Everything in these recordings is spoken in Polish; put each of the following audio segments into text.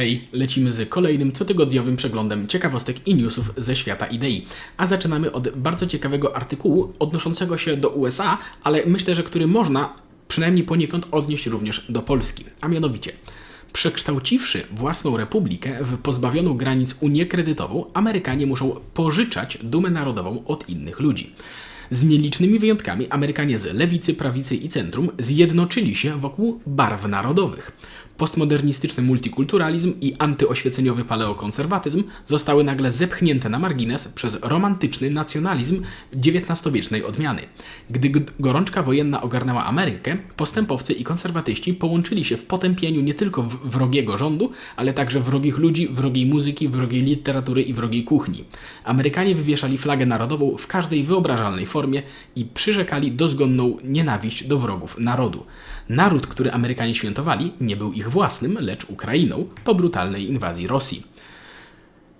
Hej, lecimy z kolejnym cotygodniowym przeglądem ciekawostek i newsów ze świata idei. A zaczynamy od bardzo ciekawego artykułu odnoszącego się do USA, ale myślę, że który można przynajmniej poniekąd odnieść również do Polski. A mianowicie, przekształciwszy własną republikę w pozbawioną granic Unię kredytową, Amerykanie muszą pożyczać dumę narodową od innych ludzi. Z nielicznymi wyjątkami Amerykanie z lewicy, prawicy i centrum zjednoczyli się wokół barw narodowych. Postmodernistyczny multikulturalizm i antyoświeceniowy paleokonserwatyzm zostały nagle zepchnięte na margines przez romantyczny nacjonalizm XIX-wiecznej odmiany. Gdy gorączka wojenna ogarnęła Amerykę, postępowcy i konserwatyści połączyli się w potępieniu nie tylko wrogiego rządu, ale także wrogich ludzi, wrogiej muzyki, wrogiej literatury i wrogiej kuchni. Amerykanie wywieszali flagę narodową w każdej wyobrażalnej formie i przyrzekali dozgonną nienawiść do wrogów narodu. Naród, który Amerykanie świętowali, nie był ich własnym, lecz Ukrainą po brutalnej inwazji Rosji.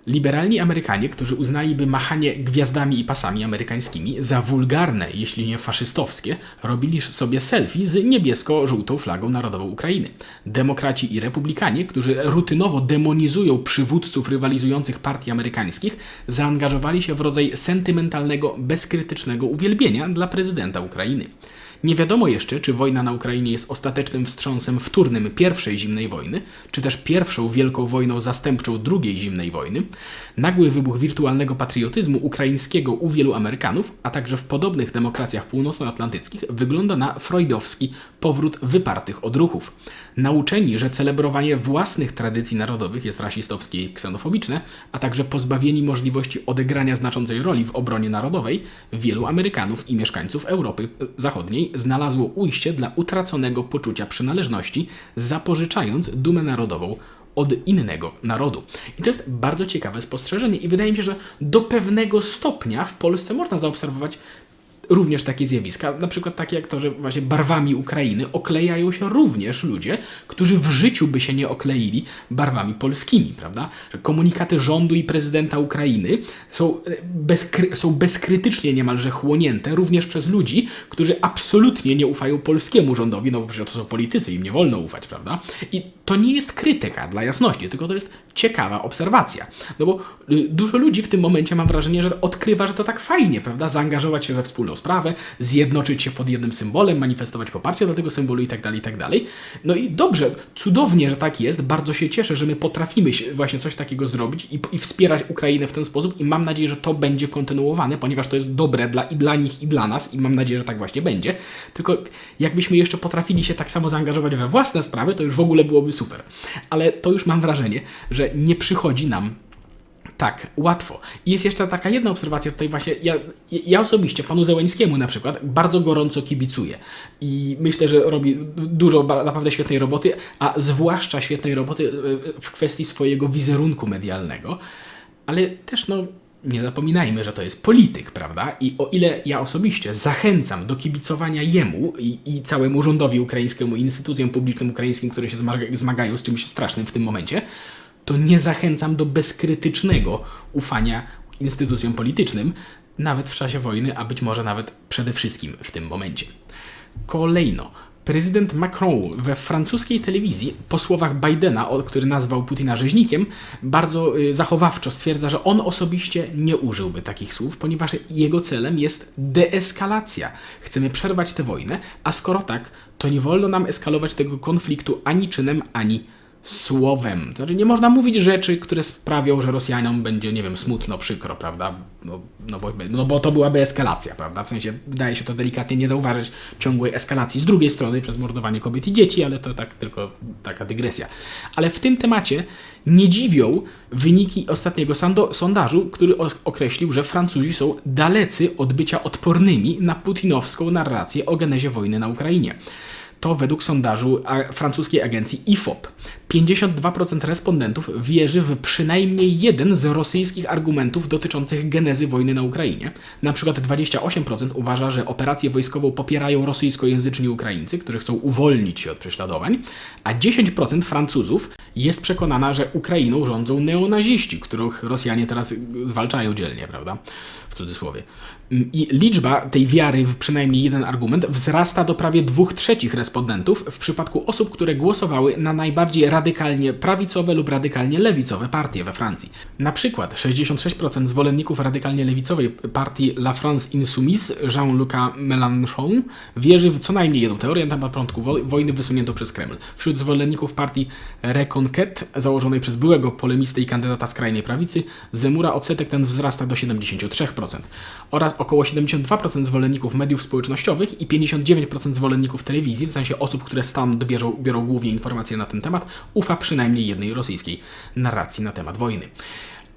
Liberalni Amerykanie, którzy uznaliby machanie gwiazdami i pasami amerykańskimi za wulgarne, jeśli nie faszystowskie, robili sobie selfie z niebiesko-żółtą flagą narodową Ukrainy. Demokraci i republikanie, którzy rutynowo demonizują przywódców rywalizujących partii amerykańskich, zaangażowali się w rodzaj sentymentalnego, bezkrytycznego uwielbienia dla prezydenta Ukrainy. Nie wiadomo jeszcze, czy wojna na Ukrainie jest ostatecznym wstrząsem wtórnym I zimnej wojny, czy też pierwszą wielką wojną zastępczą II zimnej wojny. Nagły wybuch wirtualnego patriotyzmu ukraińskiego u wielu Amerykanów, a także w podobnych demokracjach północnoatlantyckich wygląda na freudowski powrót wypartych odruchów. Nauczeni, że celebrowanie własnych tradycji narodowych jest rasistowskie i ksenofobiczne, a także pozbawieni możliwości odegrania znaczącej roli w obronie narodowej, wielu Amerykanów i mieszkańców Europy Zachodniej znalazło ujście dla utraconego poczucia przynależności, zapożyczając dumę narodową od innego narodu. I to jest bardzo ciekawe spostrzeżenie i wydaje mi się, że do pewnego stopnia w Polsce można zaobserwować również takie zjawiska, na przykład takie jak to, że właśnie barwami Ukrainy oklejają się również ludzie, którzy w życiu by się nie okleili barwami polskimi, prawda? Że komunikaty rządu i prezydenta Ukrainy są, e, bezkry, są bezkrytycznie niemalże chłonięte również przez ludzi, którzy absolutnie nie ufają polskiemu rządowi, no bo przecież to są politycy, im nie wolno ufać, prawda? I to nie jest krytyka, dla jasności, tylko to jest ciekawa obserwacja. No bo y, dużo ludzi w tym momencie mam wrażenie, że odkrywa, że to tak fajnie, prawda? Zaangażować się we wspólną sprawę, zjednoczyć się pod jednym symbolem, manifestować poparcie dla tego symbolu i tak dalej, i tak. No i dobrze, cudownie, że tak jest. Bardzo się cieszę, że my potrafimy właśnie coś takiego zrobić i, i wspierać Ukrainę w ten sposób i mam nadzieję, że to będzie kontynuowane, ponieważ to jest dobre dla, i dla nich, i dla nas i mam nadzieję, że tak właśnie będzie. Tylko jakbyśmy jeszcze potrafili się tak samo zaangażować we własne sprawy, to już w ogóle byłoby super. Ale to już mam wrażenie, że nie przychodzi nam tak, łatwo. I jest jeszcze taka jedna obserwacja tutaj właśnie, ja, ja osobiście panu Zełeńskiemu na przykład bardzo gorąco kibicuję i myślę, że robi dużo naprawdę świetnej roboty, a zwłaszcza świetnej roboty y, w kwestii swojego wizerunku medialnego, ale też no nie zapominajmy, że to jest polityk, prawda? I o ile ja osobiście zachęcam do kibicowania jemu i, i całemu rządowi ukraińskiemu, instytucjom publicznym ukraińskim, które się zmaga- zmagają z czymś strasznym w tym momencie, to nie zachęcam do bezkrytycznego ufania instytucjom politycznym, nawet w czasie wojny, a być może nawet przede wszystkim w tym momencie. Kolejno. Prezydent Macron we francuskiej telewizji po słowach Bidena, który nazwał Putina rzeźnikiem, bardzo y, zachowawczo stwierdza, że on osobiście nie użyłby takich słów, ponieważ jego celem jest deeskalacja. Chcemy przerwać tę wojnę, a skoro tak, to nie wolno nam eskalować tego konfliktu ani czynem, ani słowem. Znaczy nie można mówić rzeczy, które sprawią, że Rosjanom będzie, nie wiem, smutno, przykro, prawda? No, no, bo, no bo to byłaby eskalacja, prawda? W sensie wydaje się to delikatnie nie zauważyć ciągłej eskalacji z drugiej strony przez mordowanie kobiet i dzieci, ale to tak tylko taka dygresja. Ale w tym temacie nie dziwią wyniki ostatniego sando- sondażu, który określił, że Francuzi są dalecy od bycia odpornymi na putinowską narrację o genezie wojny na Ukrainie. To według sondażu francuskiej agencji IFOP. 52% respondentów wierzy w przynajmniej jeden z rosyjskich argumentów dotyczących genezy wojny na Ukrainie. Na przykład 28% uważa, że operację wojskową popierają rosyjskojęzyczni Ukraińcy, którzy chcą uwolnić się od prześladowań, a 10% Francuzów jest przekonana, że Ukrainą rządzą neonaziści, których Rosjanie teraz zwalczają dzielnie, prawda? W cudzysłowie. I liczba tej wiary w przynajmniej jeden argument wzrasta do prawie dwóch trzecich respondentów w przypadku osób, które głosowały na najbardziej radykalnie prawicowe lub radykalnie lewicowe partie we Francji. Na przykład 66% zwolenników radykalnie lewicowej partii La France Insoumise Jean-Luca Mélenchon wierzy w co najmniej jedną teorię na początku wo- wojny wysuniętą przez Kreml. Wśród zwolenników partii Reconquête, założonej przez byłego polemistę i kandydata skrajnej prawicy, Zemura odsetek ten wzrasta do 73%. Oraz około 72% zwolenników mediów społecznościowych i 59% zwolenników telewizji, w sensie osób, które stąd bierą, biorą głównie informacje na ten temat, ufa przynajmniej jednej rosyjskiej narracji na temat wojny.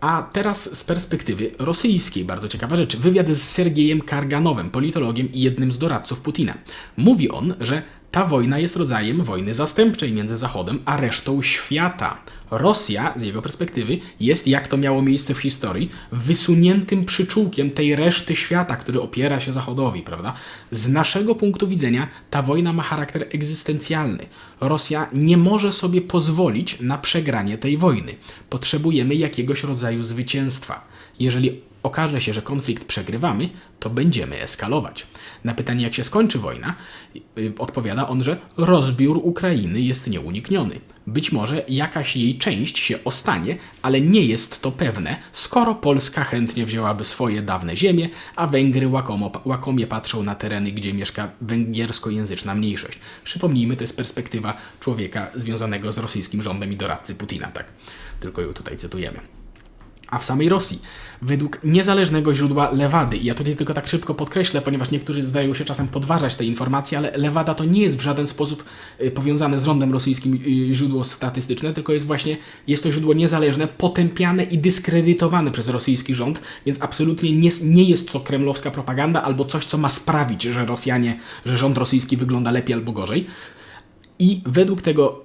A teraz z perspektywy rosyjskiej, bardzo ciekawa rzecz. Wywiad z Sergiejem Karganowem, politologiem i jednym z doradców Putina. Mówi on, że ta wojna jest rodzajem wojny zastępczej między Zachodem a resztą świata. Rosja, z jego perspektywy, jest, jak to miało miejsce w historii, wysuniętym przyczółkiem tej reszty świata, który opiera się Zachodowi, prawda? Z naszego punktu widzenia ta wojna ma charakter egzystencjalny. Rosja nie może sobie pozwolić na przegranie tej wojny. Potrzebujemy jakiegoś rodzaju zwycięstwa. Jeżeli okaże się, że konflikt przegrywamy, to będziemy eskalować. Na pytanie, jak się skończy wojna, yy, odpowiada on, że rozbiór Ukrainy jest nieunikniony. Być może jakaś jej część się ostanie, ale nie jest to pewne, skoro Polska chętnie wzięłaby swoje dawne ziemie, a Węgry łakomo, łakomie patrzą na tereny, gdzie mieszka węgierskojęzyczna mniejszość. Przypomnijmy, to jest perspektywa człowieka związanego z rosyjskim rządem i doradcy Putina, tak? Tylko ją tutaj cytujemy. A w samej Rosji, według niezależnego źródła Lewady, i ja tutaj tylko tak szybko podkreślę, ponieważ niektórzy zdają się czasem podważać te informacje, ale Lewada to nie jest w żaden sposób y, powiązane z rządem rosyjskim y, źródło statystyczne, tylko jest właśnie, jest to źródło niezależne, potępiane i dyskredytowane przez rosyjski rząd, więc absolutnie nie, nie jest to kremlowska propaganda albo coś, co ma sprawić, że Rosjanie, że rząd rosyjski wygląda lepiej albo gorzej. I według tego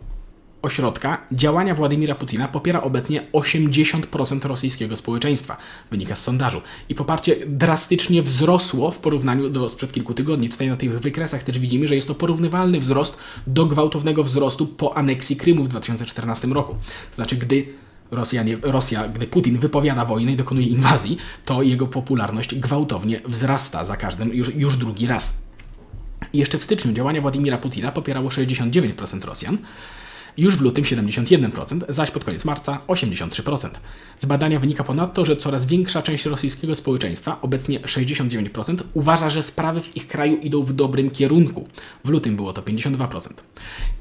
ośrodka działania Władimira Putina popiera obecnie 80% rosyjskiego społeczeństwa, wynika z sondażu. I poparcie drastycznie wzrosło w porównaniu do sprzed kilku tygodni. Tutaj na tych wykresach też widzimy, że jest to porównywalny wzrost do gwałtownego wzrostu po aneksji Krymu w 2014 roku. To znaczy, gdy Rosjanie, Rosja, gdy Putin wypowiada wojnę i dokonuje inwazji, to jego popularność gwałtownie wzrasta za każdym już, już drugi raz. I jeszcze w styczniu działania Władimira Putina popierało 69% Rosjan, już w lutym 71%, zaś pod koniec marca 83%. Z badania wynika ponadto, że coraz większa część rosyjskiego społeczeństwa, obecnie 69%, uważa, że sprawy w ich kraju idą w dobrym kierunku. W lutym było to 52%.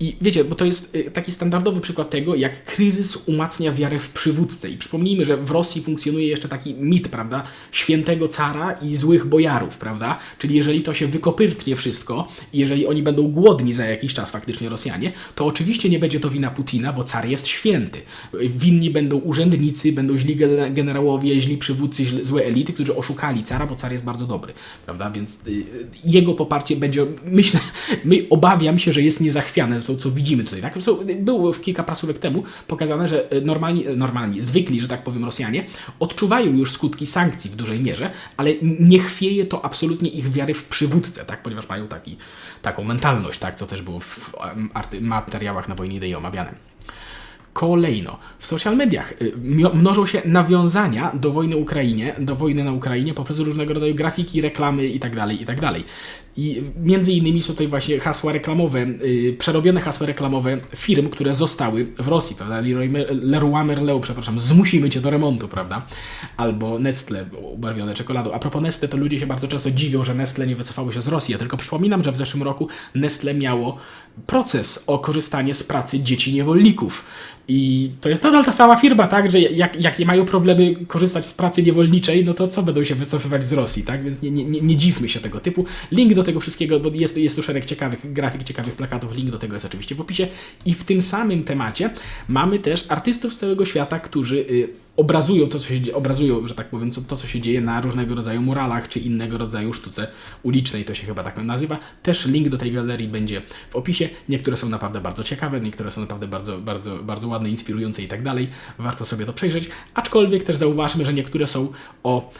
I wiecie, bo to jest y, taki standardowy przykład tego, jak kryzys umacnia wiarę w przywódcę. I przypomnijmy, że w Rosji funkcjonuje jeszcze taki mit, prawda, świętego cara i złych bojarów, prawda? Czyli jeżeli to się wykopyrtnie wszystko, i jeżeli oni będą głodni za jakiś czas faktycznie Rosjanie, to oczywiście nie będzie to wina Putina, bo car jest święty. Winni będą urzędnicy, będą źli gen- generałowie, źli przywódcy, złe elity, którzy oszukali cara, bo car jest bardzo dobry, prawda? Więc y, jego poparcie będzie, myślę, my obawiam się, że jest niezachwiane, to co widzimy tutaj, tak? Było w kilka prasówek temu pokazane, że y, normalni, normalni, zwykli, że tak powiem, Rosjanie odczuwają już skutki sankcji w dużej mierze, ale nie chwieje to absolutnie ich wiary w przywódcę, tak? Ponieważ mają taki, taką mentalność, tak? Co też było w materiałach na wojnie idei omawiane. Kolejno, w social mediach y, mnożą się nawiązania do wojny Ukrainie, do wojny na Ukrainie poprzez różnego rodzaju grafiki, reklamy itd., itd. I między innymi są tutaj właśnie hasła reklamowe, y, przerobione hasła reklamowe firm, które zostały w Rosji, prawda? Leroy Leroy Merlin, przepraszam, zmusimy cię do remontu, prawda? Albo Nestle ubarwione czekoladą. A propos Nestle, to ludzie się bardzo często dziwią, że Nestle nie wycofało się z Rosji. Ja tylko przypominam, że w zeszłym roku Nestle miało proces o korzystanie z pracy dzieci niewolników. I to jest nadal ta sama firma, tak, że jak, jak mają problemy korzystać z pracy niewolniczej, no to co będą się wycofywać z Rosji, tak? Więc nie, nie, nie dziwmy się tego typu. Link do tego wszystkiego, bo jest, jest tu szereg ciekawych grafik, ciekawych plakatów, link do tego jest oczywiście w opisie. I w tym samym temacie mamy też artystów z całego świata, którzy y, obrazują to, co się obrazują, że tak powiem, to, co się dzieje na różnego rodzaju muralach, czy innego rodzaju sztuce ulicznej, to się chyba tak nazywa. Też link do tej galerii będzie w opisie. Niektóre są naprawdę bardzo ciekawe, niektóre są naprawdę bardzo, bardzo, bardzo ładne, inspirujące i tak dalej. Warto sobie to przejrzeć. Aczkolwiek też zauważmy, że niektóre są o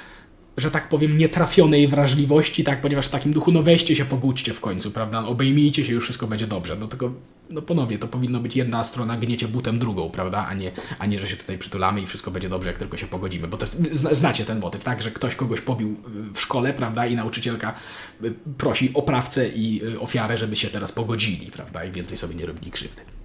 że tak powiem, nietrafionej wrażliwości, tak, ponieważ w takim duchu, no weźcie się, pogódźcie w końcu, prawda, obejmijcie się, już wszystko będzie dobrze, no tylko, no ponownie, to powinno być jedna strona gniecie butem drugą, prawda, a nie, a nie, że się tutaj przytulamy i wszystko będzie dobrze, jak tylko się pogodzimy, bo to jest, zna, znacie ten motyw, tak, że ktoś kogoś pobił y, w szkole, prawda, i nauczycielka y, prosi oprawcę i y, ofiarę, żeby się teraz pogodzili, prawda, i więcej sobie nie robili krzywdy.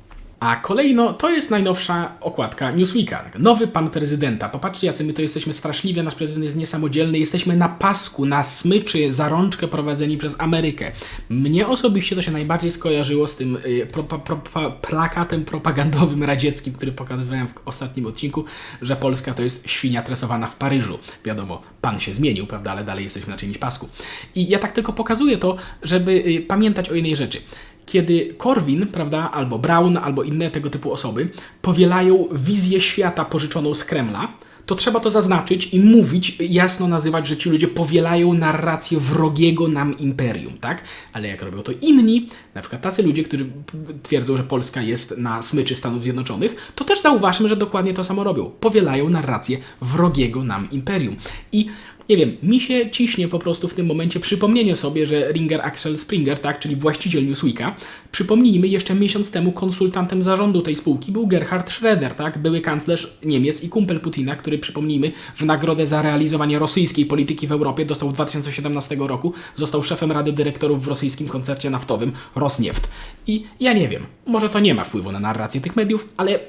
A kolejno to jest najnowsza okładka Newsweeka. Nowy pan prezydenta. Popatrzcie, jacy my to jesteśmy straszliwie. Nasz prezydent jest niesamodzielny. Jesteśmy na pasku, na smyczy, za rączkę prowadzeni przez Amerykę. Mnie osobiście to się najbardziej skojarzyło z tym y, pro, pro, pro, plakatem propagandowym radzieckim, który pokazywałem w ostatnim odcinku, że Polska to jest świnia tresowana w Paryżu. Wiadomo, pan się zmienił, prawda, ale dalej jesteśmy na czyimś pasku. I ja tak tylko pokazuję to, żeby y, pamiętać o jednej rzeczy kiedy Korwin, prawda, albo Brown, albo inne tego typu osoby powielają wizję świata pożyczoną z Kremla, to trzeba to zaznaczyć i mówić, jasno nazywać, że ci ludzie powielają narrację wrogiego nam imperium, tak? Ale jak robią to inni, na przykład tacy ludzie, którzy twierdzą, że Polska jest na smyczy Stanów Zjednoczonych, to też zauważmy, że dokładnie to samo robią. Powielają narrację wrogiego nam imperium. I nie wiem, mi się ciśnie po prostu w tym momencie przypomnienie sobie, że Ringer Axel Springer, tak, czyli właściciel Newsweeka, przypomnijmy, jeszcze miesiąc temu konsultantem zarządu tej spółki był Gerhard Schroeder, tak, były kanclerz Niemiec i kumpel Putina, który, przypomnijmy, w nagrodę za realizowanie rosyjskiej polityki w Europie dostał w 2017 roku, został szefem Rady Dyrektorów w rosyjskim koncercie naftowym Rosneft. I ja nie wiem, może to nie ma wpływu na narrację tych mediów, ale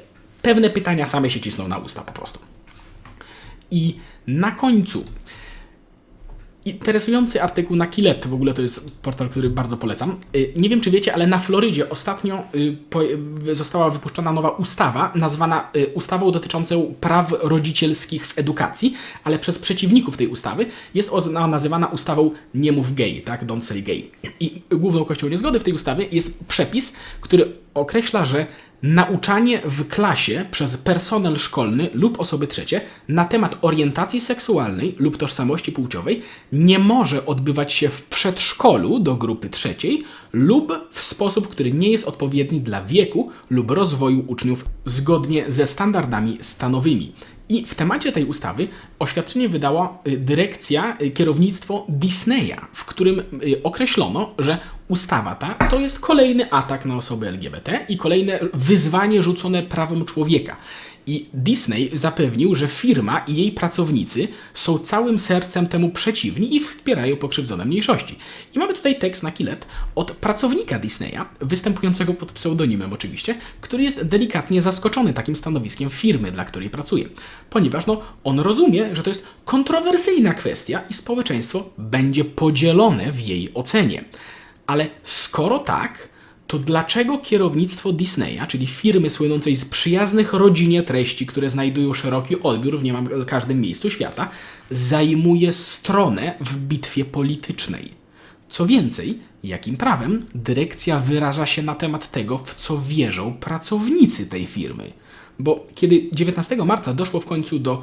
pewne pytania same się cisną na usta po prostu. I na końcu interesujący artykuł na Kilet, w ogóle to jest portal, który bardzo polecam. Y, Nie wiem, czy wiecie, ale na Florydzie ostatnio y, została wypuszczona nowa ustawa, nazwana y, ustawą dotyczącą praw rodzicielskich w edukacji, ale przez przeciwników tej ustawy jest ona nazywana ustawą nie mów gay, tak? Don't say gay. I główną kością niezgody w tej ustawie jest przepis, który określa, że Nauczanie w klasie przez personel szkolny lub osoby trzecie na temat orientacji seksualnej lub tożsamości płciowej nie może odbywać się w przedszkolu do grupy trzeciej lub w sposób, który nie jest odpowiedni dla wieku lub rozwoju uczniów zgodnie ze standardami stanowymi. I w temacie tej ustawy oświadczenie wydała y, dyrekcja, y, kierownictwo Disneya, w którym y, określono, że ustawa ta to jest kolejny atak na osoby LGBT i kolejne wyzwanie rzucone prawom człowieka. I Disney zapewnił, że firma i jej pracownicy są całym sercem temu przeciwni i wspierają pokrzywdzone mniejszości. I mamy tutaj tekst na kilet od pracownika Disneya, występującego pod pseudonimem oczywiście, który jest delikatnie zaskoczony takim stanowiskiem firmy, dla której pracuje. Ponieważ no, on rozumie, że to jest kontrowersyjna kwestia i społeczeństwo będzie podzielone w jej ocenie. Ale skoro tak, to dlaczego kierownictwo Disneya, czyli firmy słynącej z przyjaznych rodzinie treści, które znajdują szeroki odbiór w niemal każdym miejscu świata, zajmuje stronę w bitwie politycznej? Co więcej, jakim prawem dyrekcja wyraża się na temat tego, w co wierzą pracownicy tej firmy? Bo kiedy 19 marca doszło w końcu do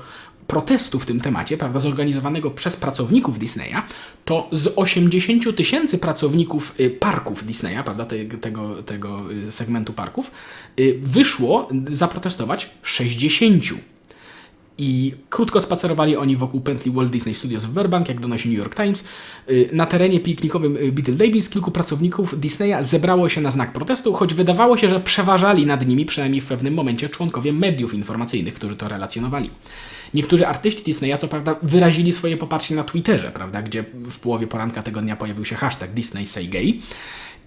protestu w tym temacie, prawda, zorganizowanego przez pracowników Disneya, to z 80 tysięcy pracowników y, parków Disneya, prawda, te- tego, tego y, segmentu parków, y, wyszło zaprotestować 60. I krótko spacerowali oni wokół pętli Walt Disney Studios w Burbank, jak donosi New York Times. Na terenie piknikowym Beetle Davis kilku pracowników Disneya zebrało się na znak protestu, choć wydawało się, że przeważali nad nimi przynajmniej w pewnym momencie członkowie mediów informacyjnych, którzy to relacjonowali. Niektórzy artyści Disneya, co prawda, wyrazili swoje poparcie na Twitterze, prawda, gdzie w połowie poranka tego dnia pojawił się hashtag Disney Say Gay.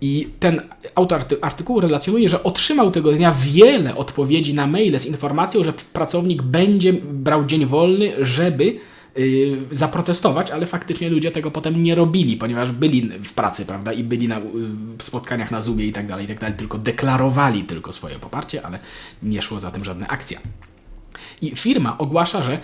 I ten autor arty- artykułu relacjonuje, że otrzymał tego dnia wiele odpowiedzi na maile z informacją, że pracownik będzie brał dzień wolny, żeby yy, zaprotestować, ale faktycznie ludzie tego potem nie robili, ponieważ byli w pracy, prawda, i byli na, w spotkaniach na Zoomie i tak dalej, i tak dalej, tylko deklarowali tylko swoje poparcie, ale nie szło za tym żadna akcja. I firma ogłasza, że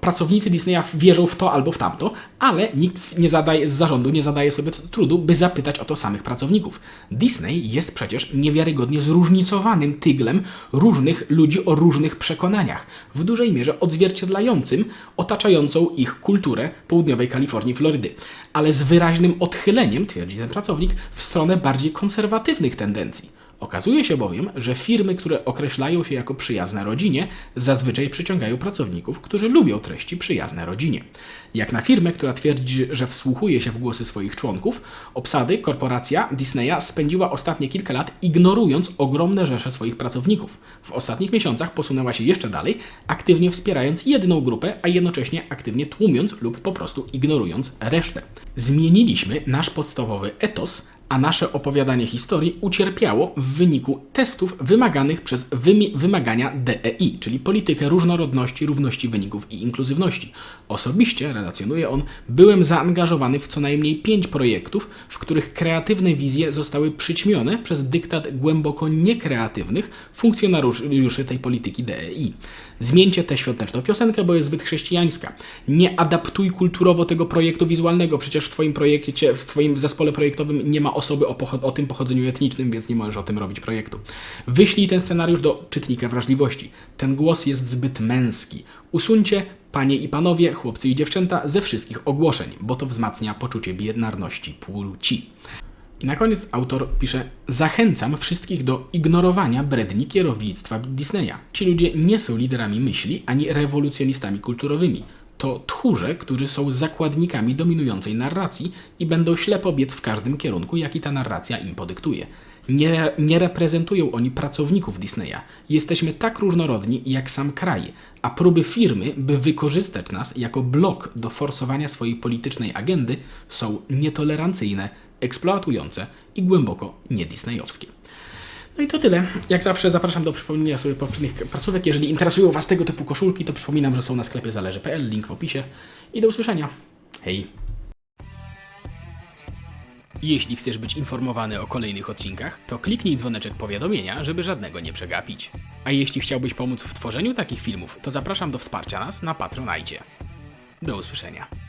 pracownicy Disneya wierzą w to albo w tamto, ale nikt nie zadaje, z zarządu nie zadaje sobie trudu, by zapytać o to samych pracowników. Disney jest przecież niewiarygodnie zróżnicowanym tyglem różnych ludzi o różnych przekonaniach, w dużej mierze odzwierciedlającym otaczającą ich kulturę południowej Kalifornii, Florydy, ale z wyraźnym odchyleniem, twierdzi ten pracownik, w stronę bardziej konserwatywnych tendencji. Okazuje się bowiem, że firmy, które określają się jako przyjazne rodzinie, zazwyczaj przyciągają pracowników, którzy lubią treści przyjazne rodzinie. Jak na firmę, która twierdzi, że wsłuchuje się w głosy swoich członków, obsady, korporacja Disneya spędziła ostatnie kilka lat ignorując ogromne rzesze swoich pracowników. W ostatnich miesiącach posunęła się jeszcze dalej, aktywnie wspierając jedną grupę, a jednocześnie aktywnie tłumiąc lub po prostu ignorując resztę. Zmieniliśmy nasz podstawowy etos, a nasze opowiadanie historii ucierpiało w wyniku testów wymaganych przez wymagania DEI, czyli politykę różnorodności, równości wyników i inkluzywności. Osobiście, relacjonuje on, byłem zaangażowany w co najmniej pięć projektów, w których kreatywne wizje zostały przyćmione przez dyktat głęboko niekreatywnych funkcjonariuszy tej polityki DEI. Zmieńcie tę świąteczną piosenkę, bo jest zbyt chrześcijańska. Nie adaptuj kulturowo tego projektu wizualnego, przecież w Twoim projekcie, w Twoim zespole projektowym nie ma osoby o, pocho- o tym pochodzeniu etnicznym, więc nie możesz o tym robić projektu. Wyślij ten scenariusz do czytnika wrażliwości. Ten głos jest zbyt męski. Usuńcie, panie i panowie, chłopcy i dziewczęta, ze wszystkich ogłoszeń, bo to wzmacnia poczucie biednarności płci. I na koniec autor pisze: Zachęcam wszystkich do ignorowania bredni kierownictwa Disneya. Ci ludzie nie są liderami myśli ani rewolucjonistami kulturowymi. To tchórze, którzy są zakładnikami dominującej narracji i będą ślepo biec w każdym kierunku, jaki ta narracja im podyktuje. Nie, nie reprezentują oni pracowników Disneya. Jesteśmy tak różnorodni jak sam kraj, a próby firmy, by wykorzystać nas jako blok do forsowania swojej politycznej agendy, są nietolerancyjne, eksploatujące i głęboko niedisneyowskie. No i to tyle. Jak zawsze zapraszam do przypomnienia sobie poprzednich prasówek. Jeżeli interesują Was tego typu koszulki, to przypominam, że są na sklepie zależy.pl, link w opisie. I do usłyszenia. Hej! Jeśli chcesz być informowany o kolejnych odcinkach, to kliknij dzwoneczek powiadomienia, żeby żadnego nie przegapić. A jeśli chciałbyś pomóc w tworzeniu takich filmów, to zapraszam do wsparcia nas na Patronajcie. Do usłyszenia.